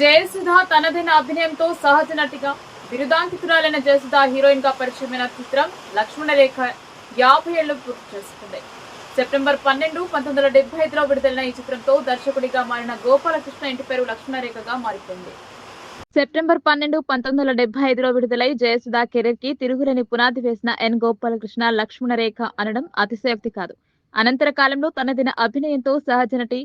జయసుధ తనదైన అభినయంతో సహజ నటిగా బిరుదాంకితురాలైన జయసుధ హీరోయిన్గా పరిచయమైన చిత్రం లక్ష్మణ రేఖ యాభై ఏళ్ళు పూర్తి చేసుకుంది. సెప్టెంబర్ పన్నెండు పంతొమ్మిది వందల డెబ్బై ఐదులో విడుదలైన ఈ చిత్రంతో దర్శకుడిగా మారిన గోపాలకృష్ణ ఇంటి పేరు లక్ష్మణరేఖగా మారిపోయింది. సెప్టెంబర్ పన్నెండు పంతొమ్మిది వందల డెబ్బై ఐదులో విడుదలై జయసుధ కెరీర్కి తిరుగులేని పునాది వేసిన ఎన్ గోపాలకృష్ణ లక్ష్మణరేఖ అనడం అతిశయోక్తి కాదు. అనంతర కాలంలో తనదిన అభినయంతో సహజ నటి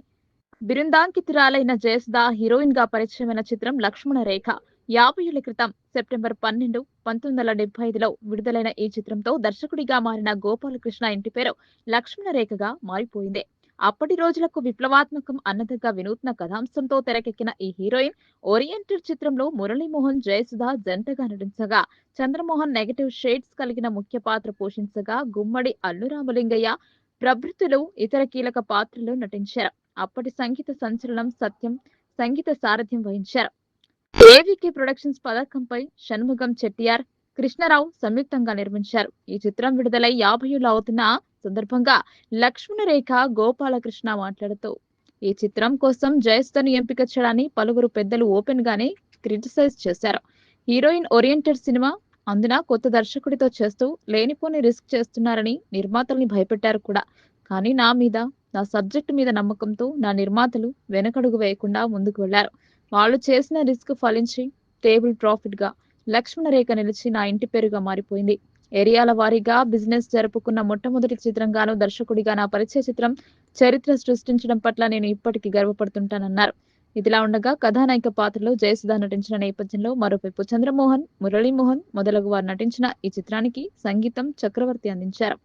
బిరుందాంకితురాలైన జయసుధ హీరోయిన్గా పరిచయమైన చిత్రం లక్ష్మణ రేఖ. యాభై ఏళ్ళ క్రితం సెప్టెంబర్ పన్నెండు పంతొమ్మిది వందల డెబ్బై ఐదులో విడుదలైన ఈ చిత్రంతో దర్శకుడిగా మారిన గోపాలకృష్ణ ఇంటి పేరు లక్ష్మణ రేఖగా మారిపోయింది. అప్పటి రోజులకు విప్లవాత్మకం అన్నదగ్గ వినూత్న కథాంశంతో తెరకెక్కిన ఈ హీరోయిన్ ఓరియంటెడ్ చిత్రంలో మురళీమోహన్ జయసుధ జంటగా నటించగా చంద్రమోహన్ నెగటివ్ షేడ్స్ కలిగిన ముఖ్య పాత్ర పోషించగా గుమ్మడి అల్లురామలింగయ్య ప్రభృతులు ఇతర కీలక పాత్రలు నటించారు. అప్పటి సంగీత సంచలనం సత్యం సంగీత సారథ్యం వహించారు. ఏవికే ప్రొడక్షన్స్ పథకంపై షణ్ముఖం చెట్టియార్ కృష్ణరావు సంయుక్తంగా నిర్మించారు. ఈ చిత్రం విడుదలై యాభై అవుతున్న సందర్భంగా లక్ష్మణ రేఖ గోపాలకృష్ణ మాట్లాడుతూ ఈ చిత్రం కోసం జయసుధను ఎంపిక చేయడాన్ని పలువురు పెద్దలు ఓపెన్ గానే క్రిటిసైజ్ చేశారు. హీరోయిన్ ఓరియంటెడ్ సినిమా అందున కొత్త దర్శకుడితో చేస్తూ లేనిపోని రిస్క్ చేస్తున్నారని నిర్మాతల్ని భయపెట్టారు కూడా. కానీ నా మీద నా సబ్జెక్టు మీద నమ్మకంతో నా నిర్మాతలు వెనకడుగు వేయకుండా ముందుకు వెళ్ళారు. వాళ్ళు చేసిన రిస్క్ ఫలించి టేబుల్ ప్రాఫిట్గా లక్ష్మణ రేఖ నిలిచి నా ఇంటి పేరుగా మారిపోయింది. ఏరియాల వారీగా బిజినెస్ జరుపుకున్న మొట్టమొదటి చిత్రంగాను దర్శకుడిగా నా పరిచయ చిత్రం చరిత్ర సృష్టించడం పట్ల నేను ఇప్పటికీ గర్వపడుతుంటానన్నారు. ఇదిలా ఉండగా కథానాయిక పాత్రలో జయసుధ నటించిన నేపథ్యంలో మరోవైపు చంద్రమోహన్ మురళీమోహన్ మొదలగు వారు నటించిన ఈ చిత్రానికి సంగీతం చక్రవర్తి అందించారు.